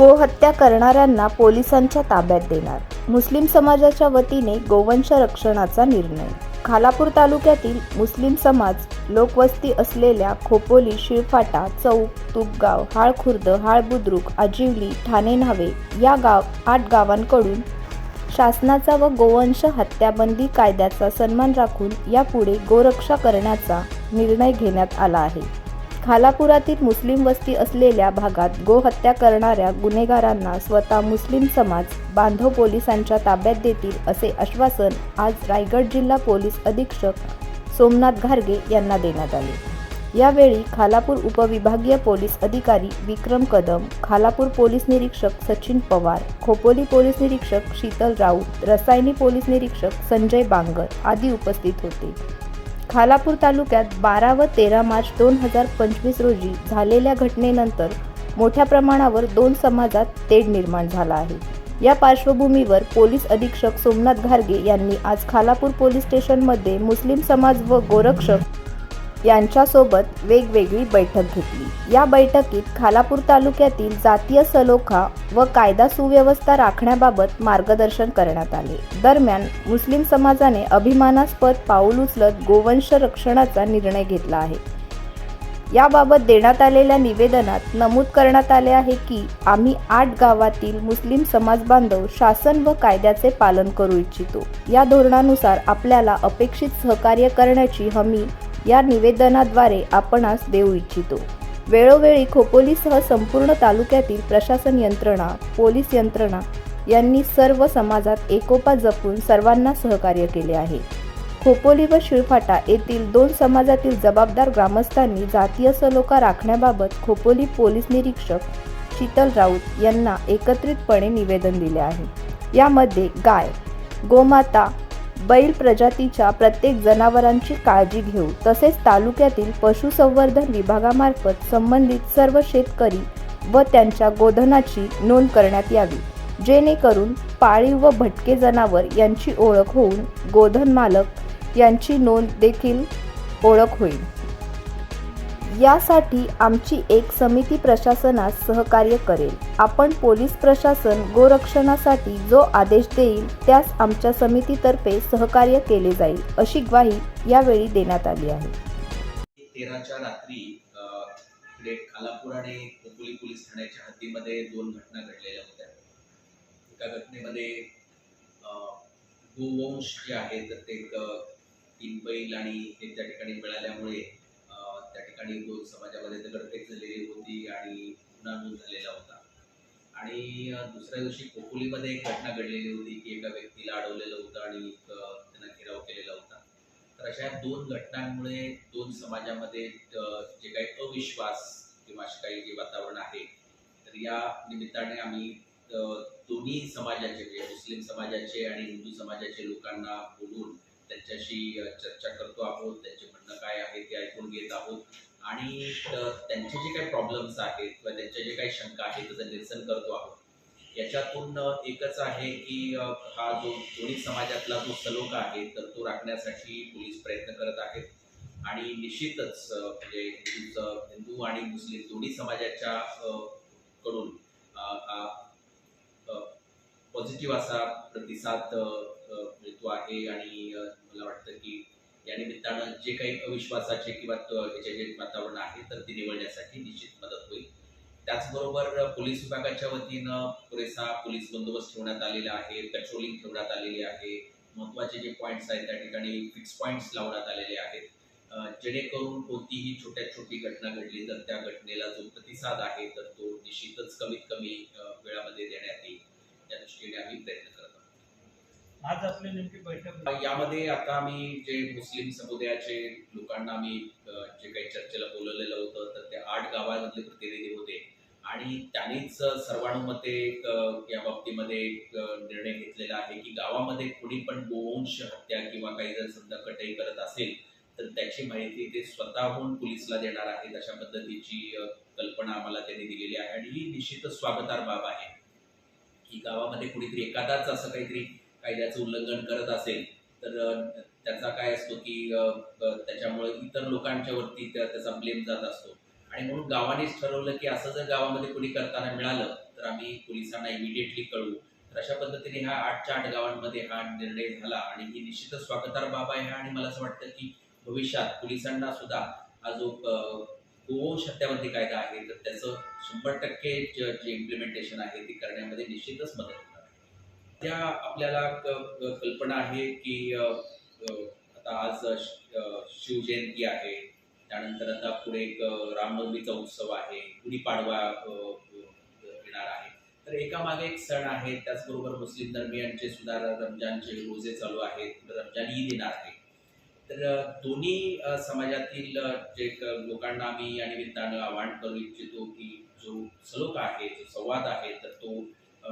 गोहत्या करणाऱ्यांना पोलिसांच्या ताब्यात देणार. मुस्लिम समाजाच्या वतीने गोवंश रक्षणाचा निर्णय. खालापूर तालुक्यातील मुस्लिम समाज लोकवस्ती असलेल्या खोपोली शिळफाटा चौक तुपगाव हाळखुर्द हाळबुद्रुक आजिवली ठाणे न्हावे या गाव आठ गावांकडून शासनाचा व गोवंश हत्याबंदी कायद्याचा सन्मान राखून यापुढे गोरक्षा करण्याचा निर्णय घेण्यात आला आहे. खालापुरातील मुस्लिम वस्ती असलेल्या भागात गोहत्या करणाऱ्या गुन्हेगारांना स्वतः मुस्लिम समाज बांधव पोलिसांच्या ताब्यात देतील असे आश्वासन आज रायगड जिल्हा पोलीस अधीक्षक सोमनाथ घारगे यांना देण्यात आले. यावेळी खालापूर उपविभागीय पोलीस अधिकारी विक्रम कदम खालापूर पोलीस निरीक्षक सचिन पवार खोपोली पोलीस निरीक्षक शीतल राऊत रसायनी पोलीस निरीक्षक संजय बांगर आदी उपस्थित होते. खालापूर तालुक्यात बारा व तेरा मार्च दोन हजार पंचवीस रोजी झालेल्या घटनेनंतर मोठ्या प्रमाणावर दोन समाजात तेढ निर्माण झाला आहे. या पार्श्वभूमीवर पोलीस अधीक्षक सोमनाथ घारगे यांनी आज खालापूर पोलीस स्टेशनमध्ये मुस्लिम समाज व गोरक्षक यांच्यासोबत वेगवेगळी बैठक घेतली. या बैठकीत खालापूर तालुक्यातील जातीय सलोखा व कायदा सुव्यवस्था राखण्याबाबत मार्गदर्शन करण्यात आले. दरम्यान मुस्लिम समाजाने अभिमानास्पद पाऊल उचलत गोवंश रक्षणाचा निर्णय घेतला आहे. याबाबत देण्यात आलेल्या निवेदनात नमूद करण्यात आले आहे की आम्ही आठ गावातील मुस्लिम समाज बांधव शासन व कायद्याचे पालन करू इच्छितो. या धोरणानुसार आपल्याला अपेक्षित सहकार्य करण्याची हमी या निवेदनाद्वारे आपणास देऊ इच्छितो. वेळोवेळी खोपोलीसह संपूर्ण तालुक्यातील प्रशासन यंत्रणा पोलीस यंत्रणा यांनी सर्व समाजात एकोपा जपून सर्वांना सहकार्य केले आहे. खोपोली व शिळफाटा येथील दोन समाजातील जबाबदार ग्रामस्थांनी जातीय सलोखा राखण्याबाबत खोपोली पोलीस निरीक्षक शीतल राऊत यांना एकत्रितपणे निवेदन दिले आहे. यामध्ये गाय गोमाता बैल प्रजातीच्या प्रत्येक जनावरांची काळजी घेऊ तसेच तालुक्यातील पशुसंवर्धन विभागामार्फत संबंधित सर्व शेतकरी व त्यांच्या गोधनाची नोंद करण्यात यावी. जेणेकरून पाळीव व भटके जनावर यांची ओळख होऊन गोधन मालक यांची नोंद देखील ओळख होईल. यासाठी आमची एक समिती प्रशासनास सहकार्य करेल. आपण पोलीस प्रशासन गोरक्षणासाठी जो आदेश देईल त्यास आमच्या समितीतर्फे सहकार्य केले जाईल अशी ग्वाही यावेळी देण्यात आली आहे. तेराच्या रात्री इकडे खालापूर आणि खोपोली पोलीस ठाण्याच्या हद्दीमध्ये दोन घटना घडलेल्या होत्या. एका घटनेमध्ये गोवंश जे आहेत तर ते एक, तीन बैल आणि हे त्या ठिकाणी मिळाल्यामुळे ठिकाणी लोक समाजामध्ये दगडफेक झालेली होती आणि गुन्हा नोंद झालेला होता. आणि दुसऱ्या दिवशी खोपोलीमध्ये एक घटना घडलेली होती की एका व्यक्तीला अडवलेलं होतं आणि त्यांना घेराव केलेला होता. तर अशा दोन घटनांमुळे दोन समाजामध्ये जे काही अविश्वास किंवा असे काही जे वातावरण आहे तर या निमित्ताने आम्ही दोन्ही समाजाचे म्हणजे मुस्लिम समाजाचे आणि हिंदू समाजाचे लोकांना बोलून त्यांच्याशी चर्चा करतो आहोत. त्यांचे म्हणणं काय आहे ते ऐकून घेत आहोत. आणि त्यांचे जे काही प्रॉब्लेम्स आहेत किंवा त्यांच्या जे काही शंका आहेत त्याचं निरसन करतो आहोत. याच्यातून एकच आहे की हा जो दोन्ही समाजातला जो सलोखा आहे तर तो राखण्यासाठी पोलीस प्रयत्न करत आहेत. आणि निश्चितच म्हणजे हिंदूचं हिंदू आणि मुस्लिम दोन्ही समाजाच्या कडून पॉझिटिव्ह असा प्रतिसाद मिळतो आहे. आणि मला वाटतं की या निमित्तानं जे काही अविश्वासाचे किंवा त- ह्याचे जे वातावरण आहे तर ते निवडण्यासाठी निश्चित मदत होईल. त्याचबरोबर पोलीस विभागाच्या वतीनं पुरेसा पोलीस बंदोबस्त ठेवण्यात आलेला आहे पेट्रोलिंग ठेवण्यात आलेली आहे महत्त्वाचे जे पॉईंट्स आहेत त्या ठिकाणी फिक्स पॉईंट्स लावण्यात आलेले आहेत. जेणेकरून कोणतीही छोट्यात छोटी घटना घडली तर त्या घटनेला जो प्रतिसाद आहे तर तो निश्चितच कमीत कमी वेळामध्ये देण्यात येईल. या दृष्टीने आम्ही प्रयत्न आज आपली नेमकी बैठक यामध्ये आता आम्ही जे मुस्लिम समुदायाचे लोकांना आम्ही जे काही चर्चेला बोलवलेलं होतं तर ते आठ गावांमधले प्रतिनिधी होते. आणि त्यांनीच सर्वानुमते या बाबतीमध्ये निर्णय घेतलेला आहे की गावामध्ये कोणी पण गोवंश हत्या किंवा काही जर समजा कटई करत असेल तर त्याची माहिती ते स्वतःहून पोलिसला देणार आहेत अशा पद्धतीची कल्पना आम्हाला त्यांनी दिलेली आहे. आणि ही निश्चितच स्वागतार बाब आहे. की गावामध्ये कुणीतरी एखादाच असं काहीतरी कायद्याचं उल्लंघन करत असेल तर त्याचा काय असतो की त्याच्यामुळे इतर लोकांच्या वरती त्याचा ब्लेम जात असतो. आणि म्हणून गावानेच ठरवलं की असं जर गावामध्ये कोणी करताना मिळालं तर आम्ही पोलिसांना इमिडिएटली कळवू. तर अशा पद्धतीने ह्या आठच्या आठ गावांमध्ये हा निर्णय झाला आणि ही निश्चितच स्वागतार्ह बाब आहे आणि मला असं वाटतं की भविष्यात पोलिसांना सुद्धा हा जो गोवंश हत्याबंदी कायदा आहे तर त्याचं शंभर टक्के जे इम्प्लिमेंटेशन आहे ते करण्यामध्ये निश्चितच मदत सध्या आपल्याला कल्पना आहे की आता आज शिवजयंती आहे. त्यानंतर आता पुढे एक रामनवमीचा उत्सव आहे. गुढीपाडवा येणार आहे. तर एका मागे एक सण आहे. त्याचबरोबर मुस्लिम धर्मियांचे सुद्धा रमजानचे रोजे चालू आहेत. रमजान ईद येणार आहे. तर दोन्ही समाजातील जे लोकांना आम्ही या निमित्तानं आवाहन करू इच्छितो की जो सलोख आहे जो संवाद आहे तर तो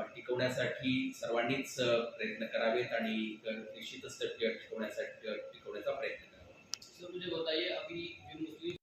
टिकवण्यासाठी सर्वांनीच प्रयत्न करावेत आणि निश्चितच टिकवण्यासाठी टिकवण्याचा प्रयत्न करावा.